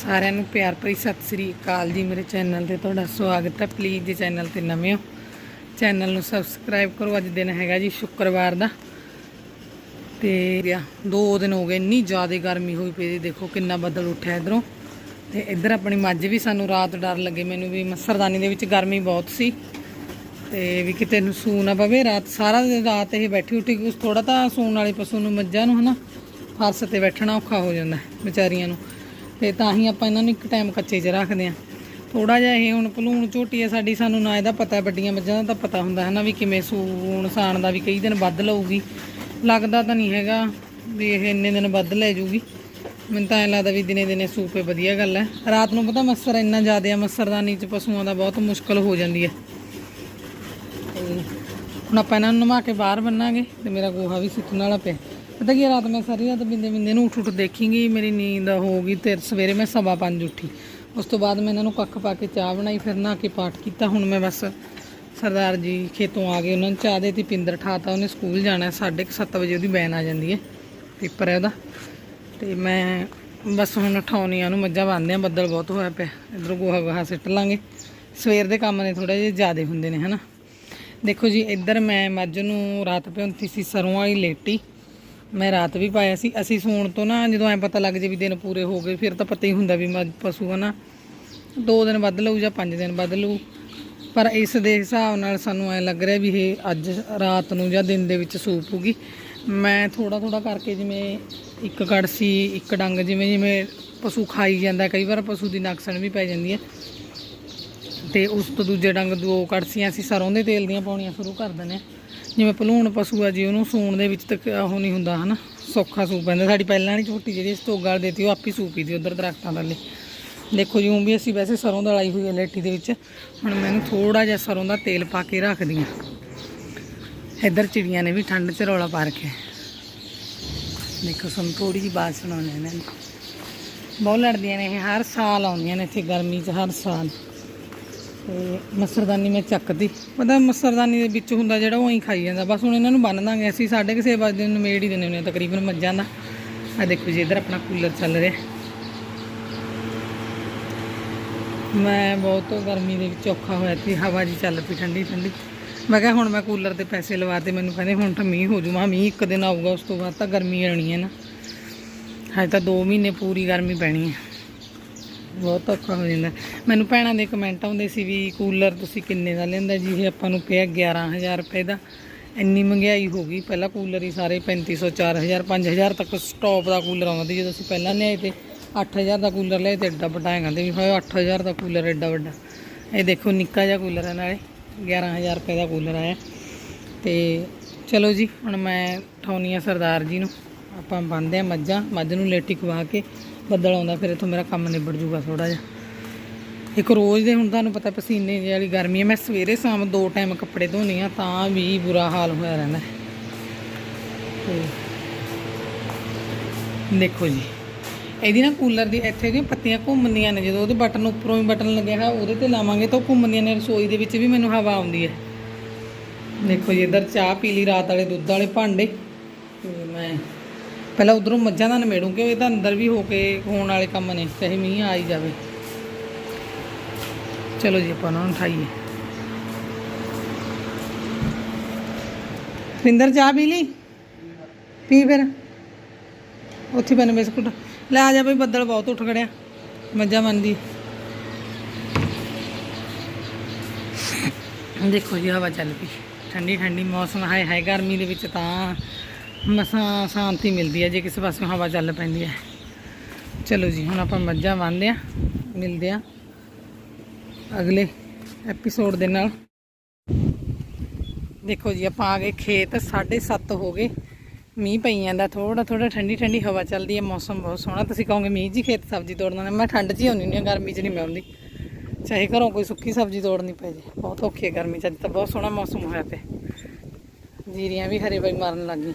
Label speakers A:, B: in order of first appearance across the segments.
A: ਸਾਰਿਆਂ ਨੂੰ ਪਿਆਰ ਭਰੀ ਸਤਿ ਸ੍ਰੀ ਅਕਾਲ ਜੀ। ਮੇਰੇ ਚੈਨਲ ਤੇ ਤੁਹਾਡਾ ਸਵਾਗਤ ਹੈ। ਪਲੀਜ਼ ਜੇ ਚੈਨਲ ਤੇ ਨਵੇਂ ਹੋ। ਚੈਨਲ ਨੂੰ ਸਬਸਕ੍ਰਾਈਬ ਕਰੋ। ਅੱਜ ਦਿਨ ਹੈਗਾ ਜੀ ਸ਼ੁੱਕਰਵਾਰ ਦਾ। ਤੇ ਦੋ ਦਿਨ ਹੋ ਗਏ, ਇੰਨੀ ਜ਼ਿਆਦਾ ਗਰਮੀ ਹੋਈ ਪਈ ਦੇਖੋ ਕਿੰਨਾ ਬੱਦਲ ਉੱਠਿਆ ਇਧਰੋਂ। ਤੇ ਇੱਧਰ ਆਪਣੀ ਮੱਝ ਵੀ ਸਾਨੂੰ ਰਾਤ ਡਰ ਲੱਗੇ। ਮੈਨੂੰ ਵੀ ਮੱਛਰਦਾਨੀ ਦੇ ਵਿੱਚ ਗਰਮੀ ਬਹੁਤ ਸੀ। ਤੇ ਵੀ ਕਿਤੇ ਨੂੰ ਸੂ ਨਾ ਪਵੇ। ਰਾਤ ਸਾਰਾ ਦਿਨ ਰਾਤ ਇਹ ਬੈਠੀ ਉੱਠੀ। ਕੁਛ ਥੋੜਾ ਤਾਂ ਸੂਣ ਵਾਲੇ ਪਸ਼ੂ ਨੂੰ ਮੱਝਾਂ ਨੂੰ ਹਨਾ, ਫਰਸ਼ ਤੇ ਬੈਠਣਾ ਔਖਾ ਹੋ ਜਾਂਦਾ ਵਿਚਾਰੀਆਂ ਨੂੰ। ਤੇ ਤਾਂ ਹੀ ਆਪਾਂ ਇਹਨਾਂ ਨੂੰ ਇੱਕ ਟਾਈਮ ਕੱਚੇ 'ਚ ਰੱਖਦੇ ਆ ਥੋੜਾ ਜਿਹਾ ਇਹ ਹੁਣ ਭਲੂਣ ਝੋਟੀ ਹੈ, ਸਾਡੀ ਸਾਨੂੰ ਨਾ ਇਹਦਾ ਪਤਾ, ਵੱਡੀਆਂ ਮੱਝਾਂ ਦਾ ਤਾਂ ਪਤਾ ਹੁੰਦਾ ਹੈ ਨਾ ਵੀ ਕਿਵੇਂ ਸੂਣ ਸਾਣ ਦਾ ਵੀ ਕਈ ਦਿਨ ਵੱਧ ਲਊਗੀ। ਲੱਗਦਾ ਤਾਂ ਨਹੀਂ ਹੈਗਾ ਵੀ ਇਹ ਇੰਨੇ ਦਿਨ ਵੱਧ ਲੈ ਜੂਗੀ। ਮੈਨੂੰ ਤਾਂ ਐਂ ਲੱਗਦਾ ਵੀ ਦਿਨੇ ਦਿਨੇ ਸੂਪੇ ਵਧੀਆ ਗੱਲ ਹੈ। ਰਾਤ ਨੂੰ ਪਤਾ ਮੱਛਰ ਇੰਨਾ ਜ਼ਿਆਦਾ ਆ ਮੱਛਰਦਾਨੀ 'ਚ ਪਸ਼ੂਆਂ ਦਾ ਬਹੁਤ ਮੁਸ਼ਕਲ ਹੋ ਜਾਂਦੀ ਹੈ। ਹੁਣ ਆਪਾਂ ਇਹਨਾਂ ਨੂੰ ਨਵਾ ਕੇ ਬਾਹਰ ਬੰਨਾਂਗੇ ਤੇ ਮੇਰਾ ਗੋਹਾ ਵੀ ਸਿੱਟਣ ਵਾਲਾ ਪਿਆ। ਪਤਾ ਕੀ ਰਾਤ ਮੈਂ ਸਾਰੀ ਰਾਤ ਬਿੰਦੇ ਬਿੰਦੇ ਨੂੰ ਉੱਠ ਉੱਠ ਦੇਖੀਂਗੀ, ਮੇਰੀ ਨੀਂਦ ਹੋ ਗਈ ਤੇ ਸਵੇਰੇ ਮੈਂ ਸਵਾ ਪੰਜ ਉੱਠੀ। ਉਸ ਤੋਂ ਬਾਅਦ ਮੈਂ ਇਹਨਾਂ ਨੂੰ ਕੱਖ ਪਾ ਕੇ ਚਾਹ ਬਣਾਈ, ਫਿਰ ਨਹਾ ਕੇ ਪਾਠ ਕੀਤਾ, ਹੁਣ ਮੈਂ ਬਸ ਸਰਦਾਰ ਜੀ ਖੇਤੋਂ ਆ ਗਏ, ਉਹਨਾਂ ਨੂੰ ਚਾਹ ਦੇਤੀ ਪਿੰਦਰ ਠਾਤਾ, ਉਹਨੇ ਸਕੂਲ ਜਾਣਾ 7:30 ਵਜੇ ਉਹਦੀ ਬੈਨ ਆ ਜਾਂਦੀ ਹੈ, ਪੇਪਰ ਹੈ ਉਹਦਾ। ਤੇ ਮੈਂ ਬਸ ਹੁਣ ਉਠਾਉਣੀ ਆ ਨੂੰ ਮੱਝਾਂ ਬੰਨ੍ਹਦੇ ਆ ਬੱਦਲ ਬਹੁਤ ਹੋਇਆ ਪਿਆ, ਇਧਰ ਗੋਹਾ ਗੋਹਾ ਸਿੱਟ ਲਾਂਗੇ। ਸਵੇਰ ਦੇ ਕੰਮ ਨੇ ਥੋੜਾ ਜਿਹਾ ਜ਼ਿਆਦਾ ਹੁੰਦੇ ਨੇ, ਹਨਾ। ਦੇਖੋ ਜੀ, ਇੱਧਰ ਮੈਂ ਮੱਝ ਨੂੰ ਰਾਤ ਭਿਉਂਤੀ ਸੀ, ਸਰੋਂ ਵਾਲੀ ਲੇਟੀ। ਮੈਂ ਰਾਤ ਵੀ ਪਾਇਆ ਸੀ। ਅਸੀਂ ਸੌਣ ਤੋਂ ਨਾ ਜਦੋਂ ਐ ਪਤਾ ਲੱਗ ਜੇ ਵੀ ਦਿਨ ਪੂਰੇ ਹੋ ਗਏ, ਫਿਰ ਤਾਂ ਪਤਾ ਹੀ ਹੁੰਦਾ ਵੀ ਮੱਝ ਪਸ਼ੂ ਹਨਾ ਦੋ ਦਿਨ ਵੱਧ ਲਊ ਜਾਂ ਪੰਜ ਦਿਨ ਵੱਧ ਲਊ। ਪਰ ਇਸ ਦੇ ਹਿਸਾਬ ਨਾਲ ਸਾਨੂੰ ਐ ਲੱਗ ਰਿਹਾ ਵੀ ਇਹ ਅੱਜ ਰਾਤ ਨੂੰ ਜਾਂ ਦਿਨ ਦੇ ਵਿੱਚ ਸੂਪੂਗੀ ਮੈਂ ਥੋੜਾ ਥੋੜਾ ਕਰਕੇ ਜਿਵੇਂ ਇੱਕ ਕੜਸੀ, ਇੱਕ ਡੰਗ ਜਿਵੇਂ ਜਿਵੇਂ ਪਸ਼ੂ ਖਾਈ ਜਾਂਦਾ, ਕਈ ਵਾਰ ਪਸ਼ੂ ਦੀ ਨਕਸਣ ਵੀ ਪੈ ਜਾਂਦੀ ਹੈ। ਤੇ ਉਸ ਤੋਂ ਦੂਜੇ ਡੰਗ ਦੋ ਕੜਸੀਆਂ ਅਸੀਂ ਸਰੋਂ ਦੇ ਤੇਲ ਦੀਆਂ ਪਾਉਣੀਆਂ ਸ਼ੁਰੂ ਕਰ ਦਿੰਦੇ ਹਾਂ। ਜਿਵੇਂ ਭਲੂਣ ਪਸ਼ੂ ਆ ਜੀ, ਉਹਨੂੰ ਸੂਣ ਦੇ ਵਿੱਚ ਤੱਕ ਉਹ ਨਹੀਂ ਹੁੰਦਾ ਹਨਾ। ਸੌਖਾ ਸੂਪ ਪੈਂਦਾ ਸਾਡੀ ਪਹਿਲਾਂ ਵਾਲੀ ਝੋਟੀ ਜਿਹੜੀ ਸਤੋਗਲ ਦੇਤੀ, ਉਹ ਆਪੀ ਸੂਪੀ ਦੀ ਉਧਰ ਦਰਖਤਾਂ ਥੱਲੇ। ਦੇਖੋ ਜੀ ਊਂ ਵੀ ਅਸੀਂ ਵੈਸੇ ਸਰੋਂ ਦਾ ਲਾਈ ਹੋਈ ਹੈ ਲੇਟੀ ਦੇ ਵਿੱਚ। ਹੁਣ ਮੈਨੂੰ ਥੋੜਾ ਜਿਹਾ ਸਰੋਂ ਦਾ ਤੇਲ ਪਾ ਕੇ ਰੱਖਦੀ ਹਾਂ। ਇੱਧਰ ਚਿੜੀਆਂ ਨੇ ਵੀ ਠੰਡ 'ਚ ਰੌਲਾ ਪਾ ਰੱਖਿਆ ਦੇਖੋ, ਸਾਨੂੰ ਥੋੜੀ ਜਿਹੀ ਬਾਤ ਸੁਣਾਉਣੀ ਇਹਨਾਂ ਨੇ ਬਹੁਤ ਲੜਦੀਆਂ ਨੇ ਇਹ, ਹਰ ਸਾਲ ਆਉਂਦੀਆਂ ਨੇ ਇੱਥੇ ਗਰਮੀ 'ਚ, ਹਰ ਸਾਲ। ਤੇ ਮਸਰਦਾਨੀ ਮੈਂ ਚੱਕਦੀ। ਪਤਾ ਮਸਰਦਾਨੀ ਦੇ ਵਿੱਚ ਹੁੰਦਾ ਜਿਹੜਾ ਉਹ ਹੀ ਖਾਈ ਜਾਂਦਾ। ਬਸ ਹੁਣ ਇਹਨਾਂ ਨੂੰ ਬੰਨ ਦਾਂਗੇ ਅਸੀਂ ਸਾਡੇ ਕਿਸੇ ਵਜੇ ਨੂੰ ਮੇੜ ਹੀ ਦਿੰਦੇ ਹੁੰਦੇ ਹਾਂ ਤਕਰੀਬਨ ਮੱਝਾਂ ਦਾ। ਆ ਦੇਖੋ ਜੀ, ਇੱਧਰ ਆਪਣਾ ਕੂਲਰ ਚੱਲ ਰਿਹਾ। ਮੈਂ ਬਹੁਤ ਗਰਮੀ ਦੇ ਵਿੱਚ ਔਖਾ ਹੋਇਆ ਸੀ, ਹਵਾ ਜੀ ਚੱਲ ਪਈ ਠੰਡੀ ਠੰਡੀ। ਮੈਂ ਕਿਹਾ ਹੁਣ ਮੈਂ ਕੂਲਰ ਦੇ ਪੈਸੇ ਲਵਾ ਤੇ ਮੈਨੂੰ ਕਹਿੰਦੇ ਹੁਣ ਤਾਂ ਮੀਂਹ ਹੋ ਜੂ ਮੀਂਹ ਇੱਕ ਦਿਨ ਆਊਗਾ, ਉਸ ਤੋਂ ਬਾਅਦ ਤਾਂ ਗਰਮੀ ਆਣੀ ਹੈ ਨਾ। ਹਜੇ ਤਾਂ 2 ਮਹੀਨੇ ਪੂਰੀ ਗਰਮੀ ਪੈਣੀ ਹੈ। ਬਹੁਤ ਔਖਾ ਹੋ ਜਾਂਦਾ। ਮੈਨੂੰ ਭੈਣਾਂ ਦੇ ਕਮੈਂਟ ਆਉਂਦੇ ਸੀ ਵੀ ਕੂਲਰ ਤੁਸੀਂ ਕਿੰਨੇ ਦਾ ਲੈਂਦਾ ਜੀ? ਇਹ ਆਪਾਂ ਨੂੰ ਪਿਆ 11000 ਰੁਪਏ ਦਾ। ਇੰਨੀ ਮਹਿੰਗਾਈ ਹੋ ਗਈ। ਪਹਿਲਾਂ ਕੂਲਰ ਹੀ ਸਾਰੇ 3500 4000 5000 ਤੱਕ ਸਟਾਪ ਦਾ ਕੂਲਰ ਆਉਂਦਾ ਸੀ। ਜਦੋਂ ਅਸੀਂ ਪਹਿਲਾਂ ਲਿਆਏ ਤੇ 8000 ਦਾ ਕੂਲਰ ਲਿਆਏ ਤੇ ਐਡਾ ਵੱਡਾ ਹੈ ਕਹਿੰਦੇ ਵੀ ਹੋਏ 8000 ਦਾ ਕੂਲਰ ਐਡਾ ਵੱਡਾ। ਇਹ ਦੇਖੋ ਨਿੱਕਾ ਜਿਹਾ ਕੂਲਰ ਹੈ ਨਾਲੇ। 11000 ਰੁਪਏ ਦਾ ਕੂਲਰ ਆਇਆ। ਤੇ ਚਲੋ ਜੀ, ਹੁਣ ਮੈਂ ਠਾਉਣੀ ਆ ਸਰਦਾਰ ਜੀ ਨੂੰ। ਆਪਾਂ ਬੰਨਦੇ ਆ ਮੱਝਾਂ, ਮੱਝ ਨੂੰ ਲੇਟੀ ਖਵਾ ਕੇ ਬੱਦਲ ਆਉਂਦਾ, ਫਿਰ ਇਥੋਂ ਮੇਰਾ ਕੰਮ ਨਿਬੜ ਜੂਗਾ ਥੋੜਾ ਜਿਹਾ। ਇੱਕ ਰੋਜ਼ ਦੇ ਹੁਣ ਤੁਹਾਨੂੰ ਪਤਾ ਪਸੀਨੇ ਜਿਹੀ ਵਾਲੀ ਗਰਮੀ ਹੈ, ਮੈਂ ਸਵੇਰੇ ਸ਼ਾਮ ਦੋ ਟਾਈਮ ਕੱਪੜੇ ਧੋਨੀ ਆ, ਤਾਂ ਵੀ ਬੁਰਾ ਹਾਲ ਹੋਇਆ ਰਹਿੰਦਾ ਦੇਖੋ ਜੀ, ਇਹਦੀ ਨਾ ਕੂਲਰ ਦੀ ਇੱਥੇ ਦੀਆਂ ਪੱਤੀਆਂ ਘੁੰਮਦੀਆਂ ਨੇ, ਜਦੋਂ ਉਹਦੇ ਬਟਨ ਉੱਪਰੋਂ ਹੀ ਬਟਨ ਲੱਗਿਆ ਹੈ ਉਹਦੇ ਤੇ ਲਾਵਾਂਗੇ ਤਾਂ ਉਹ ਘੁੰਮਦੀਆਂ ਨੇ, ਰਸੋਈ ਦੇ ਵਿੱਚ ਵੀ ਮੈਨੂੰ ਹਵਾ ਆਉਂਦੀ ਹੈ। ਦੇਖੋ ਜੀ, ਇੱਧਰ ਚਾਹ ਪੀ ਲਈ ਰਾਤ ਵਾਲੇ ਦੁੱਧ ਵਾਲੇ ਭਾਂਡੇ, ਤੇ ਮੈਂ ਪਹਿਲਾਂ ਉਧਰੋਂ ਮੱਝਾਂ ਦਾ ਨਿਮੇੜੂ ਕਿ ਇਹ ਤਾਂ ਅੰਦਰ ਵੀ ਹੋ ਕੇ ਹੋਣ ਵਾਲੇ ਕੰਮ ਨੇ, ਚਾਹੇ ਮੀਂਹ ਆ ਹੀ ਜਾਵੇ। ਚਲੋ ਜੀ, ਆਪਾਂ ਉਹਨਾਂ ਨੂੰ ਉਠਾਈਏ। ਰਿੰਦਰ, ਚਾਹ ਪੀ ਲਈ? ਪੀ ਫਿਰ। ਉੱਥੇ ਬਨ ਬਿਸਕੁਟ। ਲੈ ਆ ਜਾ ਬਈ, ਬੱਦਲ ਬਹੁਤ ਉੱਠ ਖੜਿਆ। ਮੱਝਾਂ ਮੰਦੀ ਦੇਖੋ ਜੀ, ਹਵਾ ਚੱਲ ਪਈ। ਠੰਡੀ ਠੰਡੀ ਮੌਸਮ ਹੈ ਹਾਏ ਗਰਮੀ ਦੇ ਵਿੱਚ ਤਾਂ ਮਸਾਂ ਸ਼ਾਂਤੀ ਮਿਲਦੀ ਹੈ ਜੇ ਕਿਸੇ ਪਾਸੇ ਹਵਾ ਚੱਲ ਪੈਂਦੀ ਹੈ। ਚਲੋ ਜੀ, ਹੁਣ ਆਪਾਂ ਮੱਝਾਂ ਬੰਨਦੇ ਆ ਮਿਲਦੇ ਆ ਅਗਲੇ ਐਪੀਸੋਡ ਦੇ ਨਾਲ। ਦੇਖੋ ਜੀ, ਆਪਾਂ ਆ ਗਏ ਖੇਤ 7:30 ਹੋ ਗਏ। ਮੀਂਹ ਪਈ ਜਾਂਦਾ ਥੋੜਾ ਥੋੜਾ ਠੰਡੀ ਠੰਡੀ ਹਵਾ ਚੱਲਦੀ ਹੈ, ਮੌਸਮ ਬਹੁਤ ਸੋਹਣਾ। ਤੁਸੀਂ ਕਹੋਗੇ, ਮੀਂਹ ਜੀ ਖੇਤ ਸਬਜ਼ੀ ਤੋੜਨਾ ਮੈਂ ਠੰਡ 'ਚ ਹੀ ਆਉਂਦੀ ਹੁੰਦੀ ਹਾਂ, ਗਰਮੀ 'ਚ ਨਹੀਂ ਮੈਂ ਆਉਂਦੀ ਚਾਹੇ ਘਰੋਂ ਕੋਈ ਸੁੱਕੀ ਸਬਜ਼ੀ ਤੋੜਨੀ ਪੈ ਜੇ, ਬਹੁਤ ਔਖੀ ਹੈ ਗਰਮੀ 'ਚ, ਅੱਜ ਤਾਂ ਬਹੁਤ ਸੋਹਣਾ ਮੌਸਮ ਹੋਇਆ ਪਿਆ। ਜੀਰੀਆਂ ਵੀ ਹਰੇ ਬਈ ਮਾਰਨ ਲੱਗ ਗਈ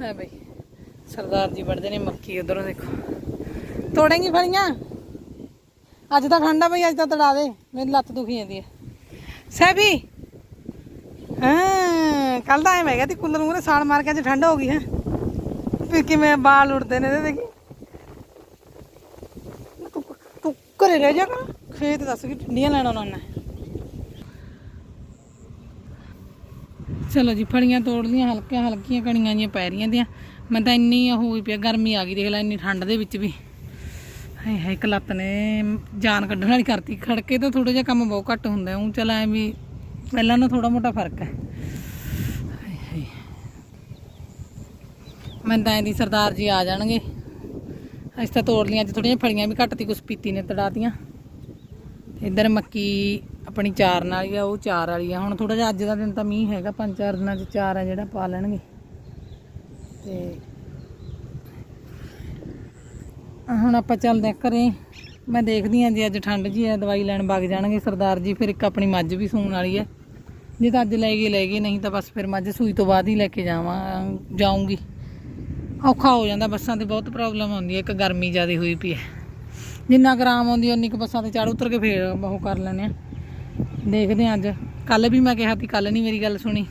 A: ਲੈ ਬਈ। ਸਰਦਾਰ ਜੀ ਵੱਢਦੇ ਨੇ ਮੱਕੀ ਉਧਰੋਂ ਦੇਖੋ। ਤੋੜੇਂਗੀ ਫਲੀਆਂ? ਅੱਜ ਤਾਂ ਠੰਡਾ ਬਈ, ਅੱਜ ਤਾਂ ਤੜਾ ਦੇ। ਮੇਰੀ ਲੱਤ ਦੁਖੀ ਜਾਂਦੀ ਹੈ ਸਹਿਬੀ! ਹਾਂ ਕੱਲ ਤਾਂ ਐ ਮੈਂ ਕਿਹਾ ਤੀ ਕੂਲਰ ਮੂਰੇ ਸਾਲ ਮਾਰ ਕੇ ਅੱਜ ਠੰਡ ਹੋ ਗਈ ਹੈ। ਫਿਰ ਕਿਵੇਂ ਬਾਲ ਉੜਦੇ ਨੇ ਇਹਦੇ ਦੇਖੀ। ਘਰੇ ਰਹਿ ਜਾ ਕਰ। ਖੇਤ ਦੱਸ ਕਿ ਟਿੰਡੀਆਂ ਲੈਣਾ ਉਹਨਾਂ। ਨੇ ਚਲੋ ਜੀ ਫੜੀਆਂ ਤੋੜ ਲੀਆਂ, ਹਲਕੀਆਂ ਹਲਕੀਆਂ ਕਣੀਆਂ ਜੀਆਂ ਪੈ ਰਹੀਆਂ ਦੀਆਂ। ਮੈਂ ਤਾਂ ਇੰਨੀ ਉਹ ਹੋਈ ਪਿਆ ਗਰਮੀ ਆ ਗਈ, ਦੇਖ ਲੈ ਇੰਨੀ ਠੰਡ ਦੇ ਵਿੱਚ ਵੀ। ਹਾਏ ਹਾਏ, ਇੱਕ ਲੱਤ ਨੇ ਜਾਨ ਕੱਢਣ ਵਾਲੀ ਕਰਤੀ। ਖੜਕੇ ਤਾਂ ਥੋੜਾ ਜਿਹਾ ਕੰਮ ਬਹੁਤ ਘੱਟ ਹੁੰਦਾ ਉਹ ਚਲ ਐ ਵੀ ਪਹਿਲਾਂ ਨਾਲੋਂ ਥੋੜਾ ਮੋਟਾ ਫ਼ਰਕ ਹੈ। ਮੈਂ ਤਾਂ ਐਂ ਦੀ ਸਰਦਾਰ ਜੀ ਆ ਜਾਣਗੇ। ਅਸੀਂ ਤਾਂ ਤੋੜ ਲੀਆਂ, ਅੱਜ ਥੋੜੀਆਂ ਫੜੀਆਂ ਵੀ ਘੱਟ ਤੀ, ਕੁਛ ਪੀਤੀ ਨੇ, ਤੜਾਤੀਆਂ। ਇੱਧਰ ਮੱਕੀ ਆਪਣੀ ਚਾਰ ਨਾਲ ਹੀ ਆ, ਉਹ ਚਾਰ ਵਾਲੀ ਆ। ਹੁਣ ਥੋੜਾ ਜਿਹਾ ਅੱਜ ਦਾ ਦਿਨ ਤਾਂ ਮੀਂਹ ਹੈਗਾ, ਪੰਜ ਚਾਰ ਦਿਨਾਂ ਚ ਚਾਰ ਆ ਜਿਹੜਾ ਪਾ ਲੈਣਗੇ। ਤੇ ਹੁਣ ਆਪਾਂ ਚੱਲਦੇ ਆ ਘਰੇ। ਮੈਂ ਦੇਖਦੀ ਆ ਜੇ ਅੱਜ ਠੰਡ ਜੀ ਆ, ਦਵਾਈ ਲੈਣ ਵਗ ਜਾਣਗੇ ਸਰਦਾਰ ਜੀ, ਫਿਰ ਇੱਕ ਆਪਣੀ ਮੱਝ ਵੀ ਸੂਣ ਵਾਲੀ ਹੈ ਜੇ ਤਾਂ ਅੱਜ ਲੈ ਗਏ ਲੈ ਗਏ ਨਹੀਂ ਤਾਂ ਬਸ ਫਿਰ ਮੱਝ ਸੂਈ ਤੋਂ ਬਾਅਦ ਹੀ ਲੈ ਕੇ ਜਾਵਾਂ, ਜਾਊਂਗੀ। ਔਖਾ ਹੋ ਜਾਂਦਾ, ਬੱਸਾਂ ਤੇ ਬਹੁਤ ਪ੍ਰੋਬਲਮ ਆਉਂਦੀ ਹੈ ਇੱਕ ਗਰਮੀ ਜ਼ਿਆਦਾ ਹੋਈ ਪਈ ਹੈ ਜਿੰਨਾ ਕੁ ਆਉਂਦੀ ਉਨੀ ਕੁ ਬੱਸਾਂ ਤੇ ਚੜ ਉਤਰ ਕੇ ਫੇਰ ਉਹ ਕਰ ਲੈਂਦੇ ਆ। ਦੇਖਦੇ ਆ ਅੱਜ। ਕੱਲ ਵੀ ਮੈਂ ਕਿਹਾ ਸੀ ਕੱਲ ਨਹੀਂ ਮੇਰੀ ਗੱਲ ਸੁਣੀ।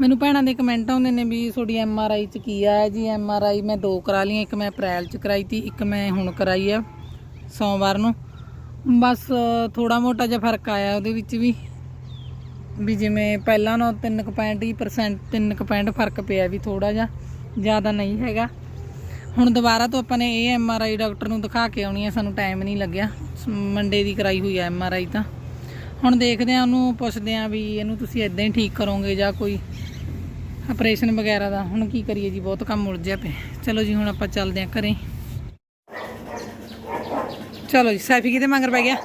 A: ਮੈਨੂੰ ਭੈਣਾਂ ਦੇ ਕਮੈਂਟ ਆਉਂਦੇ ਨੇ ਵੀ ਤੁਹਾਡੀ ਐਮ ਆਰ ਆਈ ਚ ਕੀ ਆ ਜੀ ਐਮ ਆਰ ਆਈ ਮੈਂ ਦੋ ਕਰਾ ਲਈਆਂ, ਇੱਕ ਮੈਂ ਅਪ੍ਰੈਲ ਚ ਕਰਾਈ ਤੀ, ਇੱਕ ਮੈਂ ਹੁਣ ਕਰਾਈ ਆ, ਸੋਮਵਾਰ ਨੂੰ। ਬਸ ਥੋੜਾ ਮੋਟਾ ਜਿਹਾ ਫ਼ਰਕ ਆਇਆ ਉਹਦੇ ਵਿੱਚ ਵੀ। ਵੀ ਜਿਵੇਂ ਪਹਿਲਾਂ ਨਾਲੋਂ 3.20% 3% ਫ਼ਰਕ ਪਿਆ ਵੀ ਥੋੜਾ ਜਿਹਾ, ਜ਼ਿਆਦਾ ਨਹੀਂ ਹੈਗਾ। ਹੁਣ ਦੁਬਾਰਾ ਤੋਂ ਆਪਾਂ ਨੇ ਇਹ ਐਮ ਆਰ ਆਈ ਡਾਕਟਰ ਨੂੰ ਦਿਖਾ ਕੇ ਆਉਣੀ ਹੈ ਸਾਨੂੰ ਟਾਈਮ ਨਹੀਂ ਲੱਗਿਆ। ਮੰਡੇ ਦੀ ਕਰਾਈ ਹੋਈ ਆ ਐਮ ਆਰ ਆਈ ਤਾਂ। ਹੁਣ ਦੇਖਦੇ ਆ ਉਹਨੂੰ, ਪੁੱਛਦੇ ਆ ਵੀ ਇਹਨੂੰ ਤੁਸੀਂ ਇਦਾਂ ਹੀ ਠੀਕ ਕਰੋਗੇ ਜਾਂ ਕੋਈ ਆਪਰੇਸ਼ਨ ਵਗੈਰਾ ਦਾ। ਹੁਣ ਕੀ ਕਰੀਏ ਜੀ, ਬਹੁਤ ਕੰਮ ਉਲਝਿਆ ਪਿਆ। ਚਲੋ ਜੀ, ਹੁਣ ਆਪਾਂ ਚੱਲਦੇ ਆ ਘਰੇ। ਚਲੋ ਜੀ, ਸੈਫੀ ਕਿਤੇ ਮੰਗਰ ਪੈ ਗਿਆ?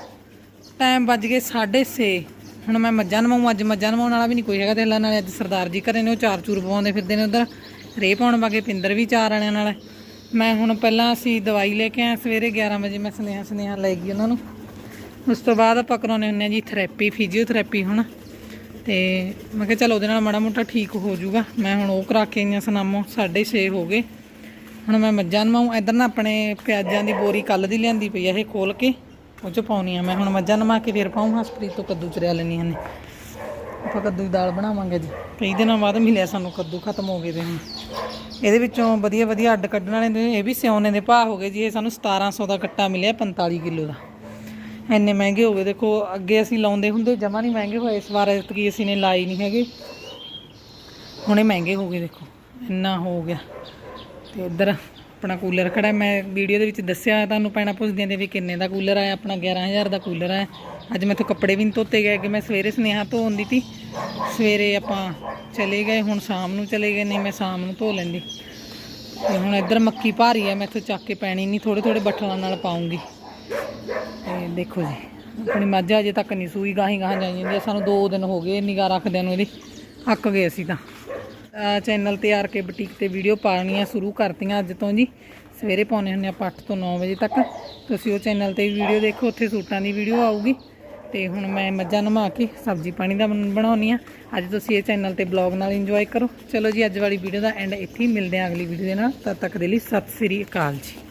A: ਟਾਈਮ ਵੱਜ ਗਏ 6:30 ਹੁਣ ਮੈਂ ਮੱਝਾਂ ਨਵਾਉਂ, ਅੱਜ ਮੱਝਾਂ ਨਵਾਉਣ ਵਾਲਾ ਵੀ ਨਹੀਂ ਕੋਈ ਹੈਗਾ ਤੇ ਨਾਲੇ ਅੱਜ ਸਰਦਾਰ ਜੀ ਘਰੇ ਨੇ, ਉਹ ਚਾਰ ਚੂਰ ਪਵਾਉਂਦੇ ਫਿਰਦੇ ਨੇ ਉਧਰ। ਰੇ ਪਾਉਣ ਵਾਗੇ ਪਿੰਦਰ ਵੀ ਚਾਰ ਆਣਿਆਂ ਨਾਲ। ਮੈਂ ਹੁਣ ਪਹਿਲਾਂ ਅਸੀਂ ਦਵਾਈ ਲੈ ਕੇ ਆਇਆ ਸਵੇਰੇ 11 ਵਜੇ, ਮੈਂ ਸੁਨੇਹਾ ਸੁਨੇਹਾ ਲੈ ਗਈ ਉਹਨਾਂ ਨੂੰ। ਉਸ ਤੋਂ ਬਾਅਦ ਆਪਾਂ ਕਰਾਉਣੇ ਹੁੰਦੇ ਆ ਜੀ ਥੈਰੇਪੀ ਫਿਜ਼ੀਓਥੈਰੇਪੀ ਹੁਣ। ਤੇ ਮੈਂ ਕਿਹਾ ਚਲ ਉਹਦੇ ਨਾਲ ਮਾੜਾ ਮੋਟਾ ਠੀਕ ਹੋ ਜਾਊਗਾ। ਮੈਂ ਹੁਣ ਉਹ ਕਰਾ ਕੇ ਆਈਆਂ ਸਨਾਮੋ 6:30 ਹੋ ਗਏ। ਹੁਣ ਮੈਂ ਮੱਝਾਂ ਨਵਾਉਂ ਇਧਰ ਨਾ ਆਪਣੇ ਪਿਆਜ਼ਾਂ ਦੀ ਬੋਰੀ ਕੱਲ ਦੀ ਲਿਆਂਦੀ ਪਈ ਆ ਇਹ ਖੋਲ ਕੇ, ਉਹ ਚ ਪਾਉਣੀ ਆ। ਮੈਂ ਹੁਣ ਮੱਝਾਂ ਨਵਾ ਕੇ ਫੇਰ ਪਾਉਂ ਹਸਪ੍ਰੀਤ ਤੋਂ ਕੱਦੂ ਚਰਿਆ ਲੈਣੀਆਂ ਨੇ। ਆਪਾਂ ਕੱਦੂ ਦੀ ਦਾਲ ਬਣਾਵਾਂਗੇ ਜੀ। ਕਈ ਦਿਨਾਂ ਬਾਅਦ ਮਿਲਿਆ ਸਾਨੂੰ ਕੱਦੂ, ਖਤਮ ਹੋ ਗਏ ਦੇ ਹੁਣ। ਇਹਦੇ ਵਿੱਚੋਂ ਵਧੀਆ ਵਧੀਆ ਅੱਡ ਕੱਢਣ ਵਾਲੇ ਨੇ। ਇਹ ਵੀ ਸਿਉਣੇ ਦੇ ਭਾਅ ਹੋ ਗਏ ਜੀ। ਇਹ ਸਾਨੂੰ 1700 ਦਾ ਕੱਟਾ ਮਿਲਿਆ 45 ਕਿਲੋ ਦਾ। ਇੰਨੇ ਮਹਿੰਗੇ ਹੋ ਗਏ। ਦੇਖੋ, ਅੱਗੇ ਅਸੀਂ ਲਾਉਂਦੇ ਹੁੰਦੇ, ਜਮਾ ਨਹੀਂ ਮਹਿੰਗੇ ਹੋਏ। ਇਸ ਵਾਰ ਇਤਕੀ ਅਸੀਂ ਨੇ ਲਾਈ ਨਹੀਂ ਹੈਗੇ। ਹੁਣੇ ਮਹਿੰਗੇ ਹੋ ਗਏ, ਦੇਖੋ। ਇੰਨਾ ਹੋ ਗਿਆ। ਤੇ ਇੱਧਰ ਆਪਣਾ ਕੂਲਰ ਖੜਾ। ਮੈਂ ਵੀਡੀਓ ਦੇ ਵਿੱਚ ਦੱਸਿਆ, ਤੁਹਾਨੂੰ ਪੈਣਾ ਪੁੱਛਦੀਆਂ ਦੇ ਵੀ ਕਿੰਨੇ ਦਾ ਕੂਲਰ ਆਇਆ। ਆਪਣਾ 11000 ਦਾ ਕੂਲਰ ਆਇਆ। ਅੱਜ ਮੈਥੋਂ ਕੱਪੜੇ ਵੀ ਨਹੀਂ ਧੋਤੇ ਗਏ, ਕਿ ਮੈਂ ਸਵੇਰੇ ਸੁਨੇਹਾ ਧੋਣ ਦੀ ਤੀ। ਸਵੇਰੇ ਆਪਾਂ ਚਲੇ ਗਏ, ਹੁਣ ਸ਼ਾਮ ਨੂੰ ਚਲੇ ਗਏ। ਨਹੀਂ, ਮੈਂ ਸ਼ਾਮ ਨੂੰ ਧੋ ਲੈਂਦੀ। ਤੇ ਹੁਣ ਇੱਧਰ ਮੱਕੀ ਭਾਰੀ ਹੈ ਮੈਥੋਂ ਚੱਕ ਕੇ ਪੈਣੀ ਨਹੀਂ ਥੋੜੇ ਥੋੜੇ ਬੱਠਲਾਂ ਨਾਲ ਪਾਉਂਗੀ। ਦੇਖੋ ਜੀ, ਆਪਣੀ ਮੱਝ ਅਜੇ ਤੱਕ ਨਹੀਂ ਸੂਈ, ਗਾਹੀਂ ਗਾਹਾਂ ਜਾਈ ਜਾਂਦੀ ਸਾਨੂੰ 2 ਦਿਨ ਹੋ ਗਏ ਨਿਗਾਹ ਰੱਖਦਿਆਂ ਨੂੰ ਇਹਦੀ, ਅੱਕ ਗਏ ਅਸੀਂ ਤਾਂ। ਚੈਨਲ ਤੇ ਆਰ ਕੇ ਬੁਟੀਕ ਤੇ ਵੀਡੀਓ ਪਾਉਣੀਆਂ ਸ਼ੁਰੂ ਕਰਤੀਆਂ ਅੱਜ ਤੋਂ ਜੀ। ਸਵੇਰੇ ਪਾਉਣੇ ਹੁੰਦੇ ਆਪਾਂ 8 ਤੋਂ 9 ਵਜੇ ਤੱਕ। ਤੁਸੀਂ ਉਹ ਚੈਨਲ ਤੇ ਵੀਡੀਓ ਦੇਖੋ, ਉੱਥੇ ਸੂਟਾਂ ਦੀ ਵੀਡੀਓ ਆਊਗੀ। ਤੇ ਹੁਣ ਮੈਂ ਮੱਝਾਂ ਨਮਾ ਕੇ ਸਬਜ਼ੀ ਪਾਣੀ ਦਾ ਬਣ- ਬਣਾਉਣੀ ਆ ਅੱਜ ਤੁਸੀਂ ਇਹ ਚੈਨਲ ਤੇ ਬਲੌਗ ਨਾਲ ਇੰਜੋਏ ਕਰੋ। ਚਲੋ ਜੀ, ਅੱਜ ਵਾਲੀ ਵੀਡੀਓ ਦਾ ਐਂਡ ਇੱਥੇ ਹੀ ਮਿਲਦੇ ਹਾਂ ਅਗਲੀ ਵੀਡੀਓ ਦੇ ਨਾਲ। ਤਦ ਤੱਕ ਦੇ ਲਈ ਸਤਿ ਸ੍ਰੀ ਅਕਾਲ ਜੀ।